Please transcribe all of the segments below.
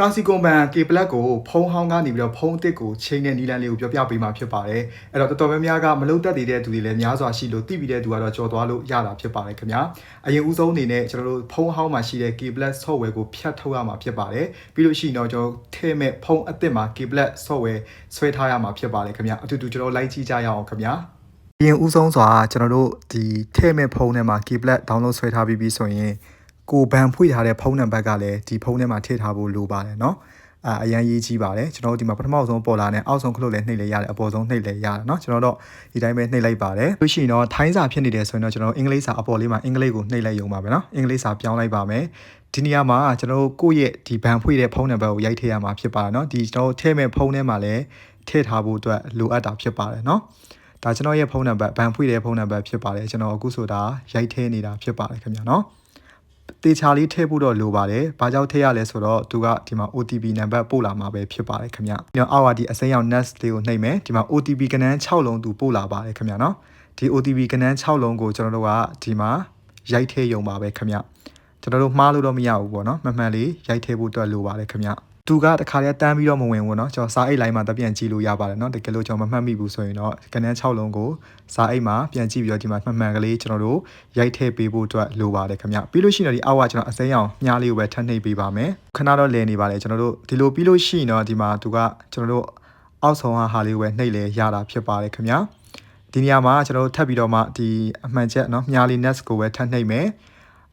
ကာစီကွန်ဘန် K Black ကိုဖုံးဟောင်းကနေပြီးတော့ဖုံးအစ်စ်ကိုချိန်တဲ့နီလန်လေးကိုပြောပြပေးမှာဖြစ်ပါတယ်အဲ့တော့တော်တော်များများကမလုံတက်သေးတဲ့သူတွေလည်းများစွာရှိလို့သိပြီးတဲ့သူကတော့ကြော်သွားလို့ရတာဖြစ်ပါတယ်ခင်ဗျာအရင်ဦးဆုံးအနေနဲ့ကျွန်တော်တို့ဖုံးဟောင်းမှာရှိတဲ့ K Black software ကိုဖြတ်ထုတ်ရမှာဖြစ်ပါတယ်ပြီးလို့ရှိရင်တော့ကျွန်တော်ထဲမဲ့ဖုံးအစ်စ်မှာ K Black software ဆွဲထားရမှာဖြစ်ပါတယ်ခင်ဗျာအတူတူကျွန်တော်လိုက်ကြည့်ကြရအောင်ခင်ဗျာအရင်ဦးဆုံးစွာကျွန်တော်တို့ဒီထဲမဲ့ဖုံးထဲမှာ K Black download ဆွဲထားပြီးပြီဆိုရင် ကိုဘန်ဖွင့်ထားတဲ့ဖုန်းနံပါတ်ကလည်းဒီဖုန်းထဲမှာထည့်ထားဖို့လိုပါတယ်เนาะအာအရန်ရေးကြီးပါတယ်ကျွန်တော်တို့ဒီမှာပထမဆုံးပေါ်လာတဲ့အောက်ဆုံးခလုတ်လည်းနှိပ်လဲရတယ်အပေါ်ဆုံးနှိပ်လဲရတယ်เนาะကျွန်တော်တို့ဒီတိုင်းပဲနှိပ်လိုက်ပါတယ်လို့ရှိရင်တော့ထိုင်းစာဖြစ်နေတယ်ဆိုရင်တော့ကျွန်တော်အင်္ဂလိပ်စာအပေါ်လေးမှာအင်္ဂလိပ်ကိုနှိပ်လိုက်ရုံပါပဲเนาะအင်္ဂလိပ်စာပြောင်းလိုက်ပါမယ်ဒီနေရာမှာကျွန်တော်တို့ကိုယ့်ရဲ့ဒီဘန်ဖွင့်တဲ့ဖုန်းနံပါတ်ကိုရိုက်ထည့်ရမှာဖြစ်ပါတယ်เนาะဒီကျွန်တော်တို့ထည့်မဲ့ဖုန်းထဲမှာလည်းထည့်ထားဖို့အတွက်လိုအပ်တာဖြစ်ပါတယ်เนาะဒါကျွန်တော်ရဲ့ဖုန်းနံပါတ်ဘန်ဖွင့်တဲ့ဖုန်းနံပါတ်ဖြစ်ပါတယ်ကျွန်တော်အခုဆိုတာရိုက်ထည့်နေတာဖြစ်ပါတယ်ခင်ဗျာเนาะ တေချာလေးထည့်ဖို့တော့လိုပါတယ်။ဘာကြောင့်ထည့်ရလဲဆိုတော့သူကဒီမှာ OTP နံပါတ်ပို့လာမှာပဲဖြစ်ပါတယ်ခင်ဗျ။ဒီတော့အောက်ဒီအစိမ်းရောင် nest လေးကိုနှိပ်မယ်။ဒီမှာ OTP ကဏ္ဍ6လုံးသူပို့လာပါတယ်ခင်ဗျနော်။ဒီ OTP ကဏ္ဍ6လုံးကိုကျွန်တော်တို့ကဒီမှာရိုက်ထည့်ရုံပါပဲခင်ဗျ။ကျွန်တော်တို့မှားလို့တော့မရဘူးပေါ့နော်။မှန်မှန်လေးရိုက်ထည့်ဖို့အတွက်လိုပါတယ်ခင်ဗျ။ သူကတခါတည်းတန်းပြီးတော့မဝင်ဘူးเนาะကျွန်တော်စာအိတ်လိုင်းမှာတပြန်ကြည့်လို့ရပါတယ်เนาะတကယ်လို့ကျွန်တော်မမှတ်မိဘူးဆိုရင်တော့ကဏ္ဍ6လုံးကိုစာအိတ်မှာပြန်ကြည့်ပြီးတော့ဒီမှာမှန်မှန်ကလေးကျွန်တော်တို့ရိုက်ထည့်ပေးဖို့အတွက်လိုပါတယ်ခင်ဗျပြီးလို့ရှိရင်တော့ဒီအောက်ကကျွန်တော်အစိမ်းအောင်မြားလေးကိုပဲထပ်နှိပ်ပေးပါမယ်ခဏတော့လည်နေပါလေကျွန်တော်တို့ဒီလိုပြီးလို့ရှိရင်တော့ဒီမှာသူကကျွန်တော်တို့အောက်ဆုံးဟာလေးကိုပဲနှိပ်လေရတာဖြစ်ပါတယ်ခင်ဗျဒီနေရာမှာကျွန်တော်တို့ထပ်ပြီးတော့မှဒီအမှန်ချက်เนาะမြားလေး nest ကိုပဲထပ်နှိပ်မယ်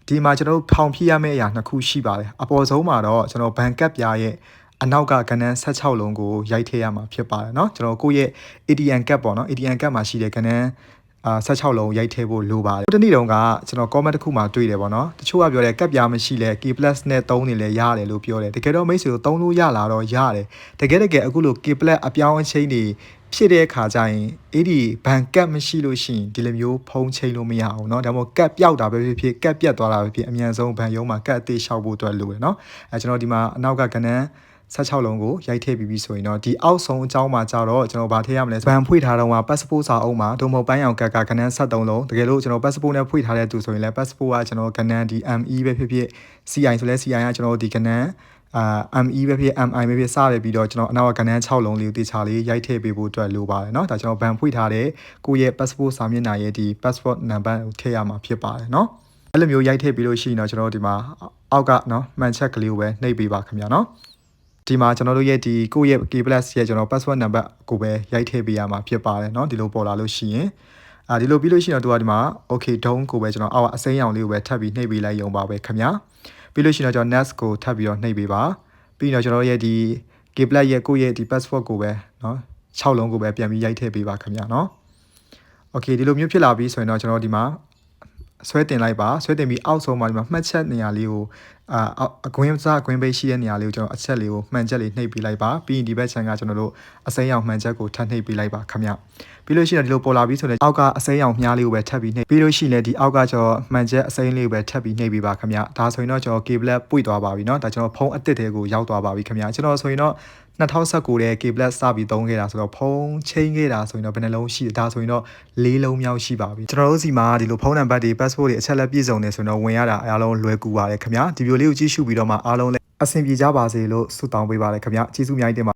ဒီမှာကျွန်တော်တို့ဖောင်ဖြည့်ရမယ့်အရာနှစ်ခုရှိပါတယ်အပေါ်ဆုံးမှာတော့ကျွန်တော်ဘန်ကပ်ပြားရဲ့အနောက်ကကဏ္ဍ16လုံးကိုရိုက်ထည့်ရမှာဖြစ်ပါတယ်เนาะကျွန်တော်ကိုယ့်ရဲ့ ATM cap ပေါ့နော် ATM cap မှာရှိတဲ့ကဏ္ဍအာ16လုံးရိုက်ထည့်ဖို့လိုပါတယ်။ဒီနေ့တုန်းကကျွန်တော် comment တစ်ခုမှာတွေ့တယ်ပေါ့နော်။တချို့ကပြောတယ်ကပ်ပြားမရှိလဲ K+ နဲ့သုံးနေလဲရတယ်လို့ပြောတယ်။တကယ်တော့မိတ်ဆွေတို့သုံးလို့ရလာတော့ရတယ်။တကယ်တကယ်အခုလို K+ အပြောင်းအချင်းတွေ ဖြစ်တဲ့အခါကျရင်အဲ့ဒီဘန်ကတ်မရှိလို့ရှိရင်ဒီလိုမျိုးဖုံးချိန်လို့မရအောင်เนาะဒါမှမဟုတ်ကတ်ပြောက်တာပဲဖြစ်ဖြစ်ကတ်ပြတ်သွားတာပဲဖြစ်အမြန်ဆုံးဘန်ရုံးမှာကတ်အသေးလျှောက်ဖို့အတွက်လိုတယ်เนาะအဲကျွန်တော်ဒီမှာအနောက်ကကဏ္ဍ16လုံးကိုရိုက်ထည့်ပြီးပြီဆိုရင်တော့ဒီအောက်ဆုံးအကြောင်းမှာကြတော့ကျွန်တော်ဗာထည့်ရမလဲဘန်ဖွင့်ထားတော့မှာ passport စာအုပ်မှာဒုံမပန်းအောင်ကကကဏ္ဍ73လုံးတကယ်လို့ကျွန်တော် passport နဲ့ဖွင့်ထားတဲ့သူဆိုရင်လည်း passport ကကျွန်တော်ကဏ္ဍဒီ ME ပဲဖြစ်ဖြစ် CI ဆိုလဲ CI ကကျွန်တော်ဒီကဏ္ဍ အာ ME ပဲဖြစ် MI ပဲဖြစ်စရပြီးတော့ကျွန်တော်အနောက်ကကဏ္ဍ6လုံးလေးကိုတေချာလေးရိုက်ထည့်ပေးဖို့အတွက်လိုပါတယ်เนาะဒါကျွန်တော်ဘန်ဖွင့်ထားတဲ့ကိုယ့်ရဲ့ passport စာမျက်နှာရဲ့ဒီ passport number ကိုထည့်ရမှာဖြစ်ပါတယ်เนาะအဲ့လိုမျိုးရိုက်ထည့်ပြီးလို့ရှိရင်တော့ကျွန်တော်တို့ဒီမှာအောက်ကเนาะမှန်ချက်ကလေးကိုပဲနှိပ်ပေးပါခင်ဗျာเนาะဒီမှာကျွန်တော်တို့ရဲ့ဒီကိုယ့်ရဲ့ K+ ရဲ့ကျွန်တော် password number ကိုပဲရိုက်ထည့်ပေးရမှာဖြစ်ပါတယ်เนาะဒီလိုပေါ်လာလို့ရှိရင် အာဒီလိုပြီးလို့ရှိရင်တော့သူကဒီမှာ okay don't ကိုပဲကျွန်တော်အောက်အစိမ်းရောင်လေးကိုပဲထပ်ပြီးနှိပ်ပေးလိုက်ရုံပါပဲခင်ဗျာပြီးလို့ရှိရင်တော့ကျွန်တော် next ကိုထပ်ပြီးတော့နှိပ်ပေးပါပြီးတော့ကျွန်တော်ရဲ့ဒီ K+ ရဲ့ကိုယ့်ရဲ့ဒီ password ကိုပဲเนาะ6လုံးကိုပဲပြန်ပြီးရိုက်ထည့်ပေးပါခင်ဗျာเนาะ okay ဒီလိုမျိုးဖြစ်လာပြီဆိုရင်တော့ကျွန်တော်ဒီမှာ ဆွဲတင်လိုက်ပါဆွဲတင်ပြီးအောက်ဆုံးမှာဒီမှာမှတ်ချက်နေရာလေးကိုအာအကွင်းစားအကွင်းပိတ်ရှိတဲ့နေရာလေးကိုကျွန်တော်အချက်လေးကိုမှန်ချက်လေးနှိပ်ပေးလိုက်ပါပြီးရင်ဒီဘက်ခြမ်းကကျွန်တော်တို့အစိမ်းရောင်မှန်ချက်ကိုထပ်နှိပ်ပေးလိုက်ပါခင်ဗျပြီးလို့ရှိရင်ဒီလိုပေါ်လာပြီဆိုတော့အောက်ကအစိမ်းရောင်မြားလေးကိုပဲထပ်ပြီးနှိပ်ပြီးလို့ရှိရင်လည်းဒီအောက်ကကျွန်တော်မှန်ချက်အစိမ်းလေးကိုပဲထပ်ပြီးနှိပ်ပေးပါခင်ဗျဒါဆိုရင်တော့ကျွန်တော် cable ပွေသွားပါပြီเนาะဒါကျွန်တော်ဖုန်းအစ်စ်တွေကိုရောက်သွားပါပြီခင်ဗျကျွန်တော်ဆိုရင်တော့ 2019တဲ့ cable စပြီးသုံးခဲ့တာဆိုတော့ဖုန်းချိန်ခဲ့တာဆိုရင်တော့ဘယ်နှလုံးရှိဒါဆိုရင်တော့၄လုံးမြောက်ရှိပါပြီကျွန်တော်တို့စီမှာဒီလိုဖုန်းနံပါတ်တွေ passport တွေအချက်လက်ပြည့်စုံနေဆိုရင်တော့ဝင်ရတာအားလုံးလွယ်ကူပါတယ်ခင်ဗျဒီဗီဒီယိုလေးကိုကြည့်ရှုပြီးတော့မှအားလုံးလည်းအဆင်ပြေကြပါစေလို့ဆုတောင်းပေးပါတယ်ခင်ဗျကျေးဇူးအများကြီးတင်ပါ